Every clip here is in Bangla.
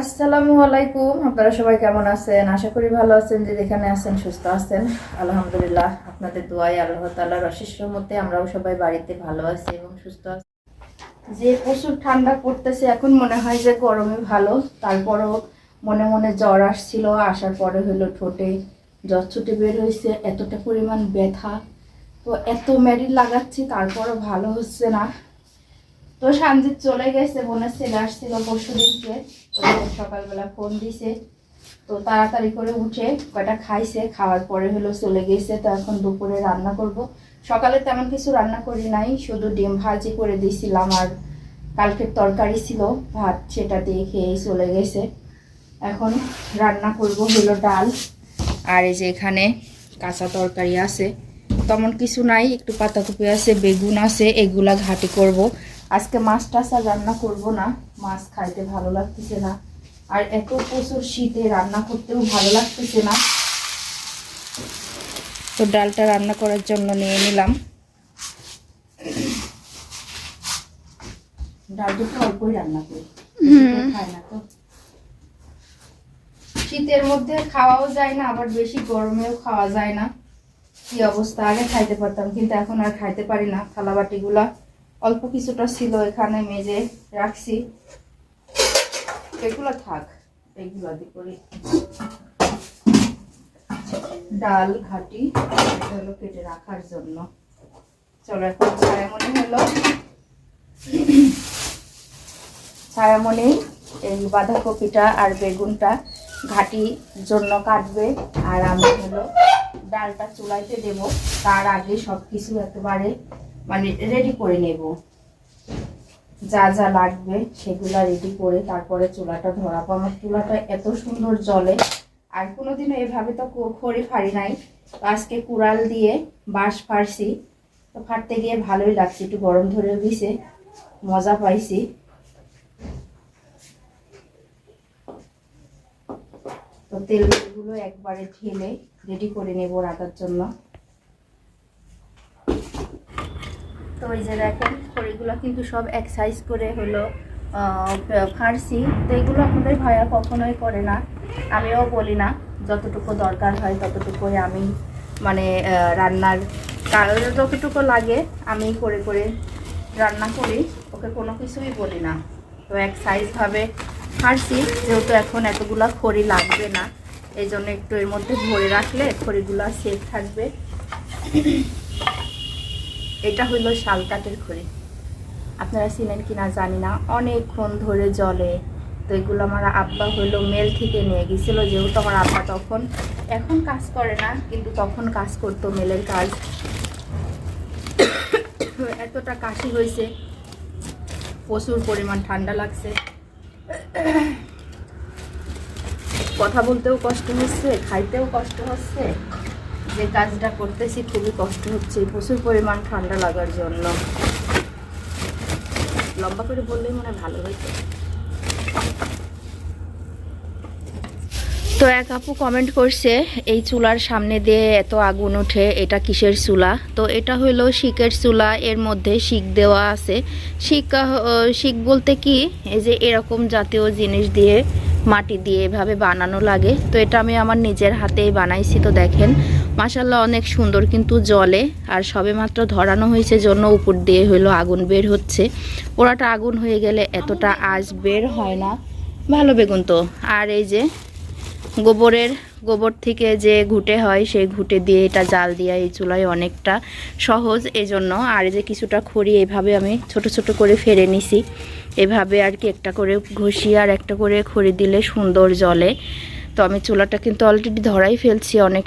আসসালামু আলাইকুম। আপনারা সবাই কেমন আছেন? আশা করি ভালো আছেন, যে যেখানে আছেন, সুস্থ আছেন। আলহামদুলিল্লাহ, আপনাদের দোয়াই আল্লাহ তাল্লাহর অশেষ মতে আমরাও সবাই বাড়িতে ভালো আছি এবং সুস্থ আছি। যে প্রচুর ঠান্ডা পড়তেছে, এখন মনে হয় যে গরমে ভালো। তারপরও মনে মনে জ্বর আসছিল, আসার পরে হলো ঠোঁটে জ্বর ছুটে বের হয়েছে, এতটা পরিমাণ ব্যথা। তো এত মেডিল লাগাচ্ছি, তারপরও ভালো হচ্ছে না। তো সানজিৎ চলে গেছে বোনের ছেলে আসছিল পরশু দিনকে সকালবেলা ফোন দিছে। তো তাড়াতাড়ি করে উঠে কয়টা খাইছে, খাওয়ার পরে হলো চলে গেছে। তো এখন দুপুরে রান্না করব। সকালে তেমন কিছু রান্না করি নাই, শুধু ডিম ভাজি করে দিয়েছিলাম আর কালকের তরকারি ছিল, ভাত সেটা দিয়ে খেয়েই চলে গেছে। এখন রান্না করব হলো ডাল। আর এই যে এখানে কাঁচা তরকারি আছে। তেমন কিছু নাই, একটু পাতাকপি আছে, বেগুন আছে, এগুলা ঘাটি করব। আজকে মাছ টাছ আর রান্না করব না। মাছ খাইতে ভালো লাগতেছে না। আর এত প্রচুর শীতে রান্না করতেও ভালো লাগতেছে না। তো ডালটা রান্না করার জন্য নিয়ে নিলাম। ডাল দুটো অল্পই রান্না করি। খায় না তো। শীতের মধ্যে খাওয়াও যায় না আবার বেশি গরমেও খাওয়া যায় না। কি অবস্থা? আগে খাইতে পারতাম কিন্তু এখন আর খাইতে পারি না। থালা বাটিগুলা অল্প কিছুটা ছিল এখানে মেজে রাখছি। এগুলো থাক, এগুলো দিয়ে করি। ডাল ঘাটি, এটা হলো কেটে রাখার জন্য। চলো এখন ছায়ামনি হলো। ছায়ামনি এই বাঁধাকপিটা আর বেগুনটা ঘাটি জন্য কাটবে। আর আমি হলো ডালটা চুলাইতে দেব। তার আগে সব কিছু একেবারে মানে রেডি করে নেব। যা যা লাগবে সেগুলা রেডি করে তারপরে চুলাটা ধরাবো। আমার চুলাটা এত সুন্দর জলে আর কোনোদিনও এভাবে তো খড়ি ফাড়ি নাই। তো আজকে কুড়াল দিয়ে বাঁশ ফাড়ছি। তো ফাটতে গিয়ে ভালোই লাগছে। একটু গরম ধরে দিছে। মজা পাইছি। তো তেলগুলো একবারে ঢেলে রেডি করে নেব রাখার জন্য। তো ওই যে দেখেন খড়িগুলো কিন্তু সব এক সাইজ করে হলো ফাড়ছি তো এগুলো আপনাদের ভাইয়া কখনোই করে না। আমিও বলি না, যতটুকু দরকার হয় ততটুকুই আমি মানে রান্নার যতটুকু লাগে আমি করে করে রান্না করি। ওকে কোনো কিছুই বলি না। তো এক সাইজভাবে ফাড়ছি যেহেতু এখন এতগুলা খড়ি লাগবে না, এই জন্য একটু এর মধ্যে ভরে রাখলে খড়িগুলো সেফ থাকবে। এটা হইল শালকাটের খড়ি। আপনারা চিনেন কিনা জানি না। অনেকক্ষণ ধরে জলে তো এগুলো আমার আব্বা হইল মেল থেকে নিয়ে গেছিল, যেহেতু আমার আব্বা তখন এখন কাজ করে না, কিন্তু তখন কাজ করতো মেলের কাজ। এতটা কাশি হয়েছে। প্রচুর পরিমাণ ঠান্ডা লাগছে। কথা বলতেও কষ্ট হচ্ছে, খাইতেও কষ্ট হচ্ছে। যে কাজটা করতেছি, খুবই কষ্ট হচ্ছে। প্রচুর পরিমাণ ঠান্ডা লাগার জন্য। লম্বা করে বললেই মনে ভালো হইতো। তো এক আপু কমেন্ট করছে, এই চুলার সামনে দিয়ে এত আগুন ওঠে, এটা কিসের চুলা? তো এটা হইল শিকের চুলা, এর মধ্যে শিক দেওয়া আছে। শিক শিক বলতে কি? এই যে এরকম জাতীয় জিনিস দিয়ে মাটি দিয়ে এভাবে বানানো লাগে। তো এটা আমি আমার নিজের হাতেই বানাইছি, তো দেখেন। মাসাল্লাহ অনেক সুন্দর কিন্তু জলে, আর সবেমাত্র ধরানো হয়েছে জন্য উপর দিয়ে হইল আগুন বের হচ্ছে। পোড়াটা আগুন হয়ে গেলে এতটা আজ বের হয় না। ভালো বেগুন তো। আর এই যে গোবরের, গোবর থেকে যে ঘুটে হয়, সেই ঘুটে দিয়ে এটা জাল দিয়ে এই চুলায় অনেকটা সহজ এই জন্য আর এই যে কিছুটা খড়ি এভাবে আমি ছোট ছোট করে ফেরে নিছি। এভাবে আর কি একটা করে ঘষি আর একটা করে খড়ি দিলে সুন্দর জলে। তো আমি চুলাটা কিন্তু অলরেডি ধরাই ফেলছি অনেক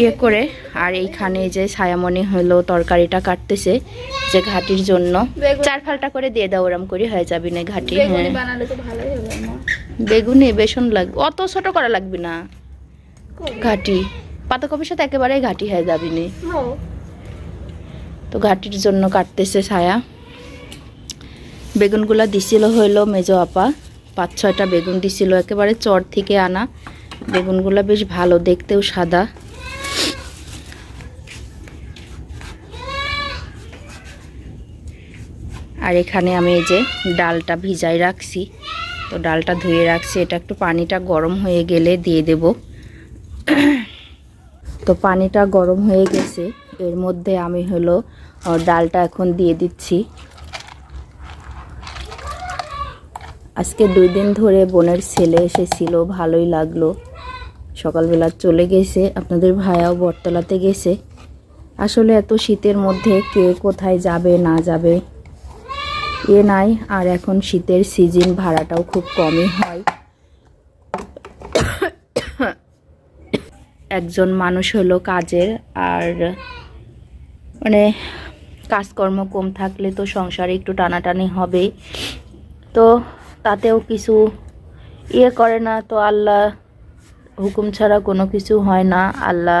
ইয়ে করে আর এইখানে যে ছায়ামণি হলো তরকারিটা কাটতেছে যে ঘাটির জন্য। চার ফালটা করে দিয়ে দাও ওরম করে হয়ে যাবে না ঘাটি হ্যাঁ। বেগুনে বেসন লাগবে অত ছোট করা লাগবে না। ঘাটি পাতাকপির সাথে একেবারেই ঘাটি হয়ে যাবি না। হ্যাঁ তো ঘাটির জন্য কাটতেছে ছায়া। বেগুনগুলা দিছিল হইল মেজো আপা। পাঁচ ছয়টা বেগুন দিছিল একেবারে চর থেকে আনা। বেগুনগুলা বেশ ভালো দেখতেও সাদা। আর এখানে আমি এই যে ডালটা ভিজাই রাখছি। তো ডালটা ধুয়ে রাখছি। এটা একটু পানিটা গরম হয়ে গেলে দিয়ে দেব। তো পানিটা গরম হয়ে গেছে। এর মধ্যে আমি হলো ডালটা এখন দিয়ে দিচ্ছি। আজকে দুই দিন ধরে বোনের ছেলে এসেছিল, ভালোই লাগল। সকালবেলা চলে গেছে। আপনাদের ভাইয়াও বটতলাতে গেছে। আসলে এত শীতের মধ্যে কে কোথায় যাবে, না যাবে এ নাই আর এখন শীতের সিজন, ভাড়াটাও খুব কমই হয়। একজন মানুষ হলো কাজের আর মানে কাজকর্ম কম থাকলে তো সংসারে একটু টানাটানি হবে তো তাতেও কিছু ইয়ে করে না, তো আল্লাহ হুকুম ছাড়া কোনো কিছু হয় না। আল্লাহ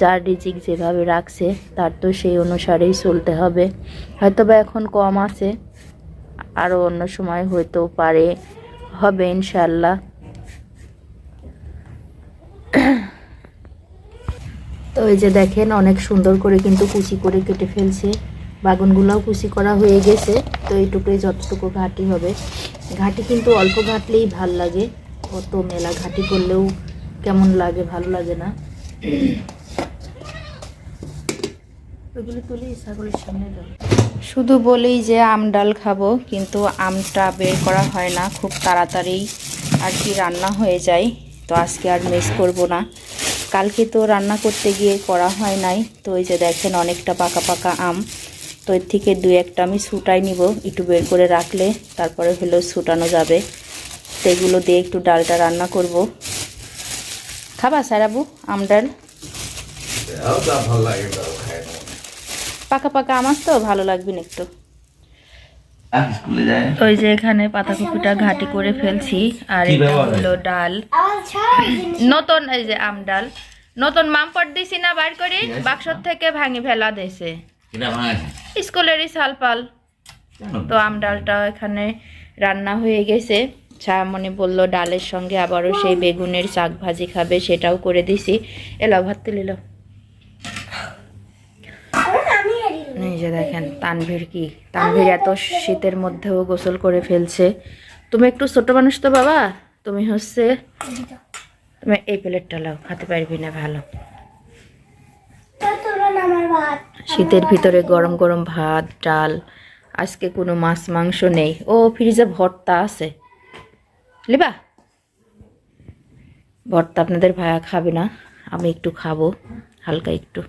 যার রিজিক যেভাবে রাখছে, তার তো সেই অনুসারেই চলতে হবে। হয়তো বা এখন কম আছে আরও অন্য সময় হয়তো পারে, হবে ইনশাল্লাহ তো এই যে দেখেন, অনেক সুন্দর করে কিন্তু কুচি করে কেটে ফেলছে। বাগুনগুলোও কুচি করা হয়ে গেছে, তো এইটুকুই যতটুকু ঘাটি হবে। ঘাটি কিন্তু অল্প ঘাটলেই ভালো লাগে। কত মেলা ঘাটি করলেও কেমন লাগে, ভালো লাগে না। ওইগুলো তুলি ছাগলের সামনে দাও শুধু বলেই যে আম ডাল খাব কিন্তু আমটা বের করা হয় না খুব তাড়াতাড়ি আর কি রান্না হয়ে যায় তো আজকে আর মিস করব না। কালকে তো রান্না করতে গিয়ে করা হয় নাই তো এই যে দেখেন অনেকটা পাকা পাকা আম তো এর থেকে দু একটা আমি ছুটাই নিব একটু বের করে রাখলে তারপরে হলেও ছুটানো যাবে। তো এগুলো দিয়ে একটু ডালটা রান্না করব। খাবা সারাবু আম ডাল? ভালো লাগে। পাকা পাকা আমার তো ভালো লাগবে না একটু। আর স্কুলে যায়? ওই যে এখানে পাতাকপিটা ঘাটি করে ফেলছি আর এটা হলো ডাল। নতুন এই যে আম ডাল। নতুন মামপট দিছি না বার করে বাক্সর থেকে ভাঙি ফেলা দিয়েছে। স্কুলেরই সালপাল তো আম ডালটা এখানে রান্না হয়ে গেছে। ছায়ামণি বলল ডালের সঙ্গে আবারও সেই বেগুনের শাক ভাজি খাবে সেটাও করে দিছি। এলাও ভাত তুলিল এই যে দেখেন, তানভীর কি? তানভীর এত শীতের মধ্যেও গোসল করে ফেলছে। তুমি একটু ছোট মানুষ তো বাবা। তুমি হচ্ছে, তুমি এই প্লেটটা লাও খেতে পারবি না, ভালো। শীতের ভিতরে গরম গরম ভাত, ডাল, আজকে কোনো মাছ মাংস নেই। ও, ফ্রিজে ভর্তা আছে। লিবা? ভর্তা আপনাদের ভায়া খাবে না, আমি একটু খাব, হালকা একটু।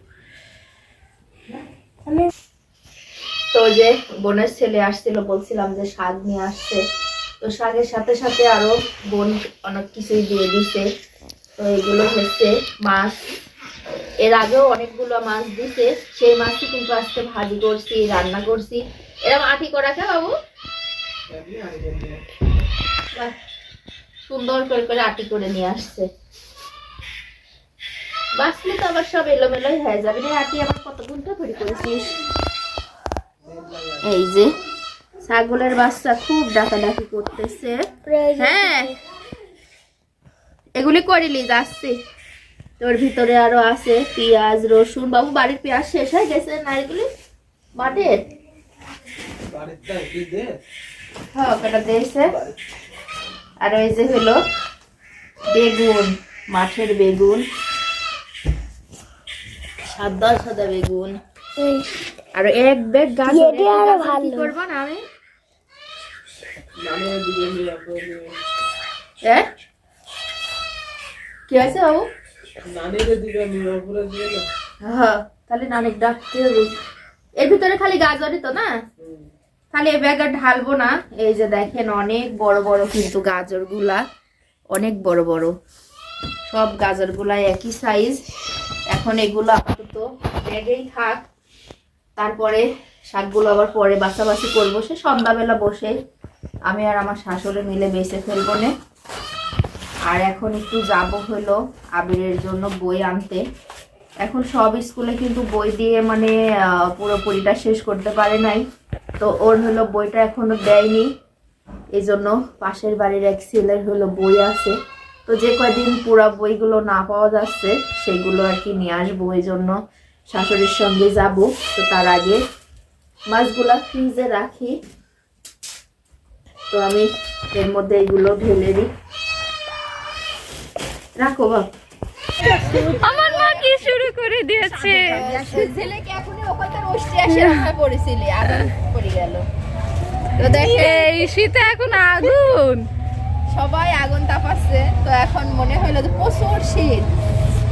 তো যে বোনের ছেলে আসছিল, বলছিলাম যে শাক নিয়ে আসছে। তো শাকের সাথে সাথে আরও বোন অনেক কিছুই দিয়ে দিছে। তো এগুলো হচ্ছে মাছ। এর আগেও অনেকগুলো মাছ দিছে। সেই মাছটি কিন্তু আজকে ভাজি করছি, রান্না করছি। এরকম আটি করা খা বাবু। সুন্দর করে করে আটি করে নিয়ে আসছে। বাঁচলে তো আবার সব এলোমেলোই হয়ে যাবে। রে আটি আবার কত ঘণ্টা ধরে করেছিস? এই যে ছাগলের বাচ্চা খুব ডাকাডাকি করতেছে। হ্যাঁ এগুলি করিলি যাচ্ছি। তোর ভিতরে আরও আছে পেঁয়াজ রসুন। বাবু বাড়ির পেঁয়াজ শেষ হয়ে গেছে না এগুলি? মাঠের হ্যাঁ ওটা দিয়েছে। আর ওই যে হলো বেগুন মাঠের বেগুন। সাদা সাদা বেগুন। আর এক ব্যাগ গাছ কি করব না আমি? কি আছে বাবু? হ্যাঁ তাহলে নানিক ডাকতে হবে। এর ভিতরে খালি গাজরই তো না? খালি এ ব্যাগ আর ঢালবো না। এই যে দেখেন অনেক বড় বড় কিন্তু গাজরগুলা অনেক বড় বড়। সব গাজরগুলা একই সাইজ এখন এগুলো আপাতত ব্যাগেই থাক। তারপরে শাকগুলো আবার পরে বাছাবাছি করব, সে সন্ধ্যাবেলা বসে আমি আর আমার শাশুড়ি মিলে বেছে ফেলব নে। আর এখন একটু যাব হলো আবিরের জন্য বই আনতে। এখন সব স্কুলে কিন্তু বই দিয়ে মানে পুরোপুরিটা শেষ করতে পারে নাই। তো ওর হলো বইটা এখনও দেয়নি। এই জন্য পাশের বাড়ির এক ছেলের হলো বই আছে। তো যে কয়দিন পুরা বইগুলো না পাওয়া যাচ্ছে, সেগুলো আর কি নিয়ে আসব। এই জন্য শাশুড়ির সঙ্গে যাব তো তার আগে মাছগুলা ফ্রিজে রাখি। তো আমি এর মধ্যে এগুলো ঢেলে দিই। রাখো বাপ আমার মা কি শুরু করে দিয়েছে? ছেলেকে এখনই আসে আগুন পড়ে গেল। তো দেখে এই শীতে এখন আগুন। সবাই আগুন তাপাচ্ছে তো এখন মনে হলো যে প্রচুর শীত।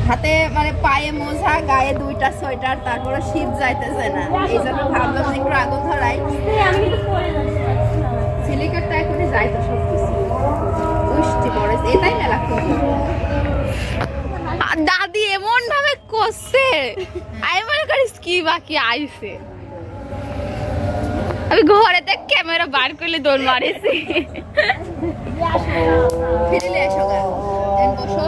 হাতে মানে পায়ে মোজা গায়ে দুইটা সোয়েটার তারপরে শীত যাইতেছে না। এই জন্য ভাবলাম যে একটু আগুন ধরাই। সিলিকারটা এখনই যাইতো সব কিছু বৃষ্টি পড়েছে এটাই মেলা দাদি এমন ভাবে করছে। আমি মনে করিস কি বাকি আইছে। আমি ঘরেতে ক্যামেরা বার করলে দৌড় মারিছি। ফিরে এসো গা। বসো।